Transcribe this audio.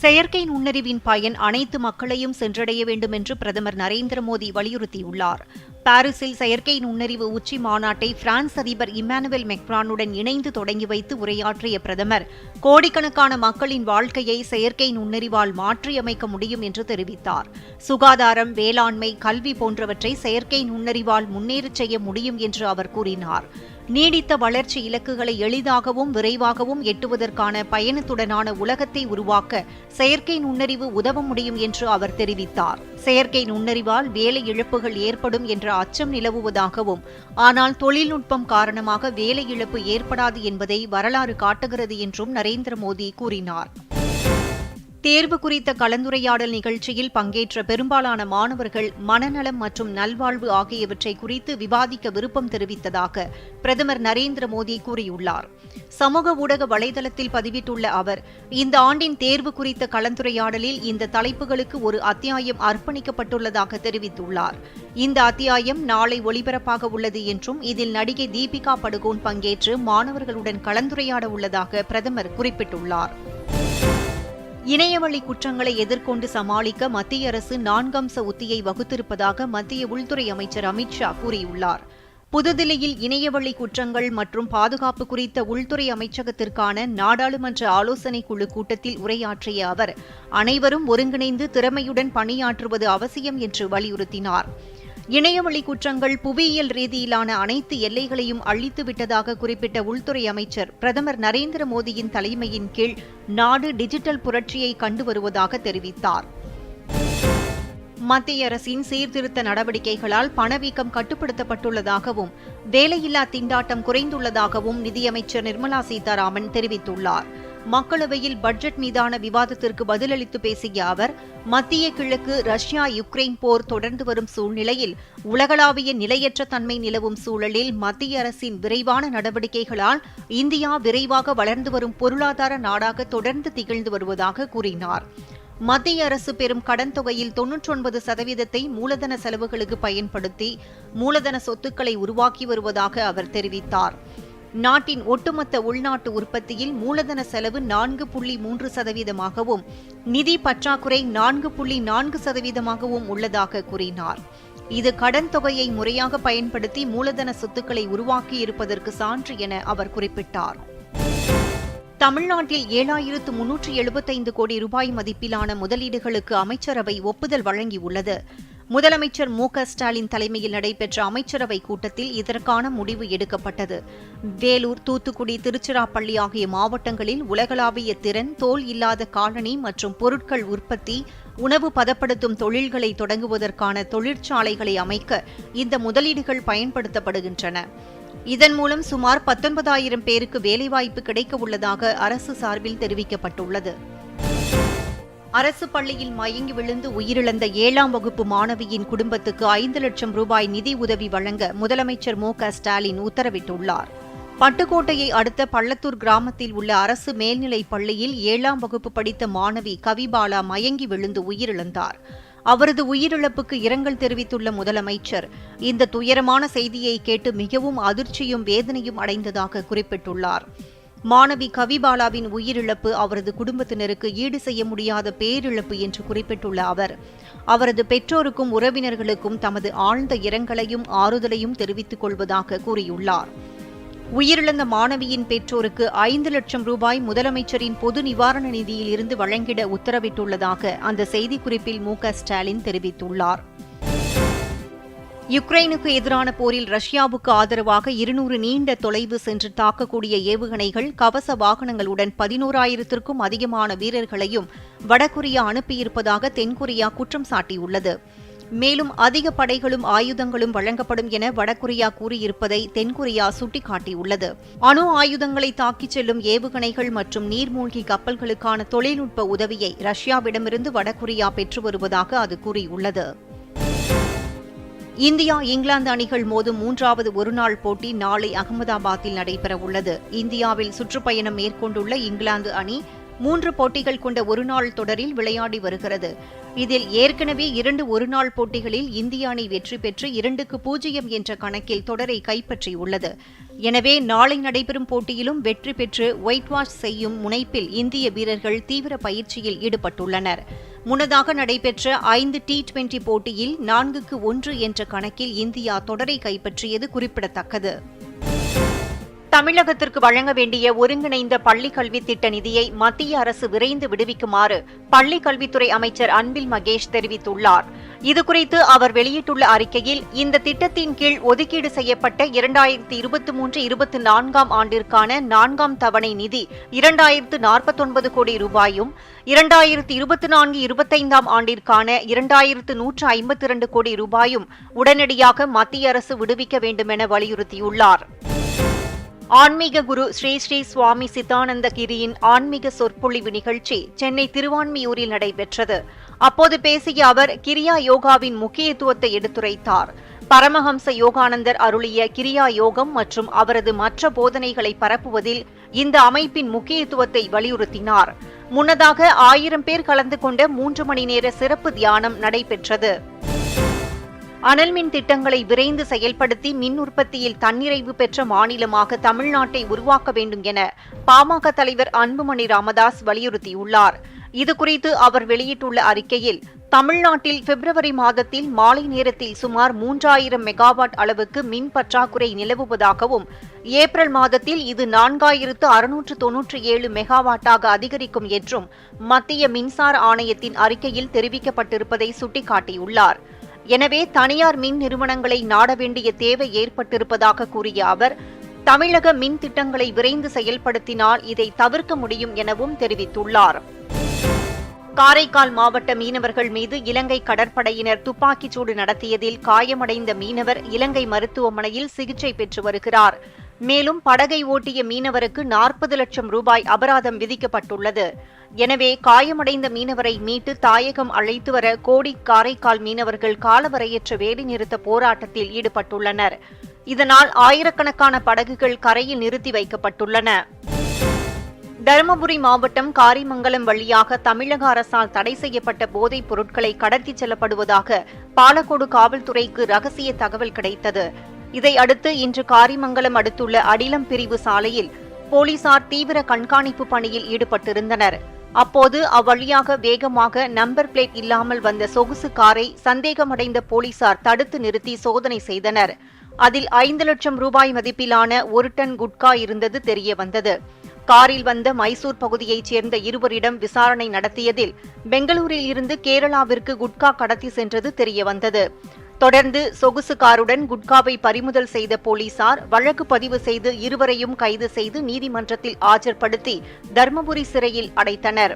செயற்கை நுண்ணறிவின் பயன் அனைத்து மக்களையும் சென்றடைய வேண்டும் என்று பிரதமர் நரேந்திர மோடி வலியுறுத்தியுள்ளார். பாரிஸில் செயற்கை நுண்ணறிவு உச்சி மாநாட்டை பிரான்ஸ் அதிபர் இமானுவேல் மெக்ரானுடன் இணைந்து தொடங்கி வைத்து உரையாற்றிய பிரதமர் கோடிக்கணக்கான மக்களின் வாழ்க்கையை செயற்கை நுண்ணறிவால் மாற்றியமைக்க முடியும் என்று தெரிவித்தார். சுகாதாரம் வேளாண்மை கல்வி போன்றவற்றை செயற்கை நுண்ணறிவால் முன்னேறச் செய்ய முடியும் என்று அவர் கூறினார். நீடித்த வளர்ச்சி இலக்குகளை எளிதாகவும் விரைவாகவும் எட்டுவதற்கான பயணத்துடனான உலகத்தை உருவாக்க செயற்கை நுண்ணறிவு உதவ முடியும் என்று அவர் தெரிவித்தார். செயற்கை நுண்ணறிவால் வேலை இழப்புகள் ஏற்படும் என்ற அச்சம் நிலவுவதாகவும் ஆனால் தொழில்நுட்பம் காரணமாக வேலை இழப்பு ஏற்படாது என்பதை வரலாறு காட்டுகிறது என்றும் நரேந்திர மோடி கூறினார். தேர்வு குறித்த கலந்துரையாடல் நிகழ்ச்சியில் பங்கேற்ற பெரும்பாலான மாணவர்கள் மனநலம் மற்றும் நல்வாழ்வு ஆகியவற்றை குறித்து விவாதிக்க விருப்பம் தெரிவித்ததாக பிரதமர் நரேந்திர மோடி கூறியுள்ளார். சமூக ஊடக வலைதளத்தில் பதிவிட்டுள்ள அவர் இந்த ஆண்டின் தேர்வு குறித்த கலந்துரையாடலில் இந்த தலைப்புகளுக்கு ஒரு அத்தியாயம் அர்ப்பணிக்கப்பட்டுள்ளதாக தெரிவித்துள்ளார். இந்த அத்தியாயம் நாளை ஒளிபரப்பாக உள்ளது என்றும் இதில் நடிகை தீபிகா படுகோன் பங்கேற்று மாணவர்களுடன் கலந்துரையாட உள்ளதாக பிரதமர் குறிப்பிட்டுள்ளார். இணையவழி குற்றங்களை எதிர்கொண்டு சமாளிக்க மத்திய அரசு நான்கம்ச உத்தியை வகுத்திருப்பதாக மத்திய உள்துறை அமைச்சர் அமித் ஷா கூறியுள்ளார். புதுதில்லியில் இணையவழி குற்றங்கள் மற்றும் பாதுகாப்பு குறித்த உள்துறை அமைச்சகத்திற்கான நாடாளுமன்ற ஆலோசனைக் குழு கூட்டத்தில் உரையாற்றிய அவர் அனைவரும் ஒருங்கிணைந்து திறமையுடன் பணியாற்றுவது அவசியம் என்று வலியுறுத்தினார். இணையவழி குற்றங்கள் புவியியல் ரீதியிலான அனைத்து எல்லைகளையும் அழித்து விட்டதாக குறிப்பிட்ட உள்துறை அமைச்சர் பிரதமர் நரேந்திர மோடியின் தலைமையின் கீழ் நாடு டிஜிட்டல் புரட்சியை கண்டு வருவதாக தெரிவித்தார். மத்திய அரசின் சீர்திருத்த நடவடிக்கைகளால் பணவீக்கம் கட்டுப்படுத்தப்பட்டுள்ளதாகவும் வேலையில்லா திண்டாட்டம் குறைந்துள்ளதாகவும் நிதியமைச்சர் நிர்மலா சீதாராமன் தெரிவித்துள்ளார். மக்களவையில் பட்ஜெட் மீதான விவாதத்திற்கு பதிலளித்து பேசிய அவர் மத்திய கிழக்கு ரஷ்யா யுக்ரைன் போர் தொடர்ந்து வரும் சூழ்நிலையில் உலகளாவிய நிலையற்ற தன்மை நிலவும் சூழலில் மத்திய அரசின் விரைவான நடவடிக்கைகளால் இந்தியா விரைவாக வளர்ந்து வரும் பொருளாதார நாடாக தொடர்ந்து திகழ்ந்து வருவதாக கூறினார். மத்திய அரசு பெறும் கடன் தொகையில் தொன்னூற்றொன்பது சதவீதத்தை மூலதன செலவுகளுக்கு பயன்படுத்தி மூலதன சொத்துக்களை உருவாக்கி வருவதாக அவர் தெரிவித்தார். நாட்டின் ஒட்டுமொத்த உள்நாட்டு உற்பத்தியில் மூலதன செலவு நான்கு புள்ளி மூன்று சதவீதமாகவும் நிதி பற்றாக்குறை நான்கு புள்ளி நான்கு சதவீதமாகவும் உள்ளதாக கூறினார். இது கடன் தொகையை முறையாக பயன்படுத்தி மூலதன சொத்துக்களை உருவாக்கியிருப்பதற்கு சான்று என அவர் குறிப்பிட்டார். தமிழ்நாட்டில் ஏழாயிரத்து முன்னூற்று எழுபத்தைந்து கோடி ரூபாய் மதிப்பிலான முதலீடுகளுக்கு அமைச்சரவை ஒப்புதல் வழங்கியுள்ளது. முதலமைச்சர் மு ஸ்டாலின் தலைமையில் நடைபெற்ற அமைச்சரவை கூட்டத்தில் இதற்கான முடிவு எடுக்கப்பட்டது. வேலூர் தூத்துக்குடி திருச்சிராப்பள்ளி ஆகிய மாவட்டங்களில் உலகளாவிய திறன் தோல் இல்லாத காலனி மற்றும் பொருட்கள் உற்பத்தி உணவு பதப்படுத்தும் தொழில்களை தொடங்குவதற்கான தொழிற்சாலைகளை அமைக்க இந்த முதலீடுகள் பயன்படுத்தப்படுகின்றன. இதன் மூலம் சுமார் பத்தொன்பதாயிரம் பேருக்கு வேலைவாய்ப்பு கிடைக்க உள்ளதாக அரசு சார்பில் தெரிவிக்கப்பட்டுள்ளது. அரசு பள்ளியில் மயங்கி விழுந்து உயிரிழந்த ஏழாம் வகுப்பு மாணவியின் குடும்பத்துக்கு ஐந்து லட்சம் ரூபாய் நிதி உதவி வழங்க முதலமைச்சர் மு ஸ்டாலின் உத்தரவிட்டுள்ளார். பட்டுக்கோட்டையை அடுத்த பள்ளத்தூர் கிராமத்தில் உள்ள அரசு மேல்நிலைப் பள்ளியில் ஏழாம் வகுப்பு படித்த மாணவி கவிபாலா மயங்கி விழுந்து உயிரிழந்தார். அவரது உயிரிழப்புக்கு இரங்கல் தெரிவித்துள்ள முதலமைச்சர் இந்த துயரமான செய்தியை கேட்டு மிகவும் அதிர்ச்சியும் வேதனையும் அடைந்ததாக குறிப்பிட்டுள்ளார். மாணவி கவிபாலாவின் உயிரிழப்பு அவரது குடும்பத்தினருக்கு ஈடு செய்ய முடியாத பேரிழப்பு என்று குறிப்பிட்டுள்ள அவர். அவரது பெற்றோருக்கும் உறவினர்களுக்கும் தமது ஆழ்ந்த இரங்கலையும் ஆறுதலையும் தெரிவித்துக் கொள்வதாக கூறியுள்ளார். உயிரிழந்த மாணவியின் பெற்றோருக்கு ஐந்து லட்சம் ரூபாய் முதலமைச்சரின் பொது நிவாரண நிதியில் இருந்து வழங்கிட உத்தரவிட்டுள்ளதாக அந்த செய்திக்குறிப்பில் மு ஸ்டாலின் தெரிவித்துள்ளார். யுக்ரைனுக்கு எதிரான போரில் ரஷ்யாவுக்கு ஆதரவாக இருநூறு நீண்ட தொலைவு சென்று தாக்கக்கூடிய ஏவுகணைகள் கவச வாகனங்களுடன் பதினோராயிரத்திற்கும் அதிகமான வீரர்களையும் வடகொரியா அனுப்பியிருப்பதாக தென்கொரியா குற்றம் சாட்டியுள்ளது. மேலும் அதிக படைகளும் ஆயுதங்களும் வழங்கப்படும் என வடகொரியா கூறியிருப்பதை தென்கொரியா சுட்டிக்காட்டியுள்ளது. அணு ஆயுதங்களை தாக்கிச் செல்லும் ஏவுகணைகள் மற்றும் நீர்மூழ்கி கப்பல்களுக்கான தொழில்நுட்ப உதவியை ரஷ்யாவிடமிருந்து வடகொரியா பெற்று வருவதாக அது கூறியுள்ளது. இந்தியா இங்கிலாந்து அணிகள் மோதும் மூன்றாவது ஒருநாள் போட்டி நாளை அகமதாபாத்தில் நடைபெறவுள்ளது. இந்தியாவில் சுற்றுப்பயணம் மேற்கொண்டுள்ள இங்கிலாந்து அணி மூன்று போட்டிகள் கொண்ட ஒருநாள் தொடரில் விளையாடி வருகிறது. இதில் ஏற்கனவே இரண்டு ஒருநாள் போட்டிகளில் இந்திய அணி வெற்றி பெற்று இரண்டுக்கு பூஜ்ஜியம் என்ற கணக்கில் தொடரை கைப்பற்றியுள்ளது. எனவே நாளை நடைபெறும் போட்டியிலும் வெற்றி பெற்று ஒயிட் வாஷ் செய்யும் முனைப்பில் இந்திய வீரர்கள் தீவிர பயிற்சியில் ஈடுபட்டுள்ளனர். முன்னதாக நடைபெற்ற ஐந்து டி டுவெண்டி போட்டியில் நான்குக்கு ஒன்று என்ற கணக்கில் இந்தியா தொடரை கைப்பற்றியது குறிப்பிடத்தக்கது. தமிழகத்திற்கு வழங்க வேண்டிய ஒருங்கிணைந்த பள்ளிக் கல்வி திட்ட நிதியை மத்திய அரசு விரைந்து விடுவிக்குமாறு பள்ளிக் கல்வித்துறை அமைச்சர் அன்பில் மகேஷ் தெரிவித்துள்ளார். இதுகுறித்து அவர் வெளியிட்டுள்ள அறிக்கையில் இந்த திட்டத்தின் கீழ் ஒதுக்கீடு செய்யப்பட்ட இரண்டாயிரத்தி இருபத்தி மூன்று இருபத்தி நான்காம் ஆண்டிற்கான நான்காம் தவணை நிதி இரண்டாயிரத்து நாற்பத்தொன்பது கோடி ரூபாயும் இரண்டாயிரத்து இருபத்தி நான்கு இருபத்தைந்தாம் ஆண்டிற்கான இரண்டாயிரத்து நூற்று ஐம்பத்தி இரண்டு கோடி ரூபாயும் உடனடியாக மத்திய அரசு விடுவிக்க வேண்டுமென வலியுறுத்தியுள்ளார். ஆன்மீக குரு ஸ்ரீ ஸ்ரீ சுவாமி சித்தானந்த கிரியின் ஆன்மீக சொற்பொழிவு நிகழ்ச்சி சென்னை திருவான்மியூரில் நடைபெற்றது. அப்போது பேசிய அவர் கிரியா யோகாவின் முக்கியத்துவத்தை எடுத்துரைத்தார். பரமஹம்ச யோகானந்தர் அருளிய கிரியா யோகம் மற்றும் அவரது மற்ற போதனைகளை பரப்புவதில் இந்த அமைப்பின் முக்கியத்துவத்தை வலியுறுத்தினார். முன்னதாக ஆயிரம் பேர் கலந்து கொண்ட மூன்று மணி நேர சிறப்பு தியானம் நடைபெற்றது. அனல் மின் திட்டங்களை விரைந்து செயல்படுத்தி மின் உற்பத்தியில் தன்னிறைவு பெற்ற மாநிலமாக தமிழ்நாட்டை உருவாக்க வேண்டும் என பாமக தலைவர் அன்புமணி ராமதாஸ் வலியுறுத்தியுள்ளார். இதுகுறித்து அவர் வெளியிட்டுள்ள அறிக்கையில் தமிழ்நாட்டில் பிப்ரவரி மாதத்தில் மாலை நேரத்தில் சுமார் மூன்றாயிரம் மெகாவாட் அளவுக்கு மின் பற்றாக்குறை நிலவுவதாகவும் ஏப்ரல் மாதத்தில் இது நான்காயிரத்து அறுநூற்று தொன்னூற்றி ஏழு மெகாவாட்டாக அதிகரிக்கும் என்றும் மத்திய மின்சார ஆணையத்தின் அறிக்கையில் தெரிவிக்கப்பட்டிருப்பதை சுட்டிக்காட்டியுள்ளார். எனவே தனியார் மின் நிறுவனங்களை நாட வேண்டிய தேவை ஏற்பட்டிருப்பதாக கூறிய அவர் தமிழக மின் திட்டங்களை விரைந்து செயல்படுத்தினால் இதை தவிர்க்க முடியும் எனவும் தெரிவித்துள்ளார். காரைக்கால் மாவட்ட மீனவர்கள் மீது இலங்கை கடற்படையினர் துப்பாக்கிச்சூடு நடத்தியதில் காயமடைந்த மீனவர் இலங்கை மருத்துவமனையில் சிகிச்சை பெற்று வருகிறார். மேலும் படகை ஓட்டிய மீனவருக்கு நாற்பது லட்சம் ரூபாய் அபராதம் விதிக்கப்பட்டுள்ளது. எனவே காயமடைந்த மீனவரை மீட்டு தாயகம் அழைத்து வர கோடி காரைக்கால் மீனவர்கள் காலவரையற்ற வேலைநிறுத்த போராட்டத்தில் ஈடுபட்டுள்ளனர். இதனால் ஆயிரக்கணக்கான படகுகள் கரையில் நிறுத்தி வைக்கப்பட்டுள்ளன. தருமபுரி மாவட்டம் காரிமங்கலம் வழியாக தமிழக அரசால் தடை செய்யப்பட்ட போதைப் பொருட்களை கடத்திச் செல்லப்படுவதாக பாலக்கோடு காவல்துறைக்கு ரகசிய தகவல் கிடைத்தது. இதை அடுத்து இன்று காரிமங்கலம் அடுத்துள்ள அடிலம் பிரிவு சாலையில் போலீசார் தீவிர கண்காணிப்பு பணியில் ஈடுபட்டிருந்தனர். அப்போது அவ்வழியாக வேகமாக நம்பர் பிளேட் இல்லாமல் வந்த சொகுசு காரை சந்தேகமடைந்த போலீசார் தடுத்து நிறுத்தி சோதனை செய்தனர். அதில் ஐந்து லட்சம் ரூபாய் மதிப்பிலான ஒரு டன் குட்கா இருந்தது தெரிய வந்தது காரில் வந்த மைசூர் பகுதியைச் சேர்ந்த இருவரிடம் விசாரணை நடத்தியதில் பெங்களூரில் இருந்து கேரளாவிற்கு குட்கா கடத்தி சென்றது தெரியவந்தது. தொடர்ந்து சொகுசு காருடன் குட்காவை பறிமுதல் செய்த போலீசார் வழக்கு பதிவு செய்து இருவரையும் கைது செய்து நீதிமன்றத்தில் ஆஜர்படுத்தி தர்மபுரி சிறையில் அடைத்தனர்.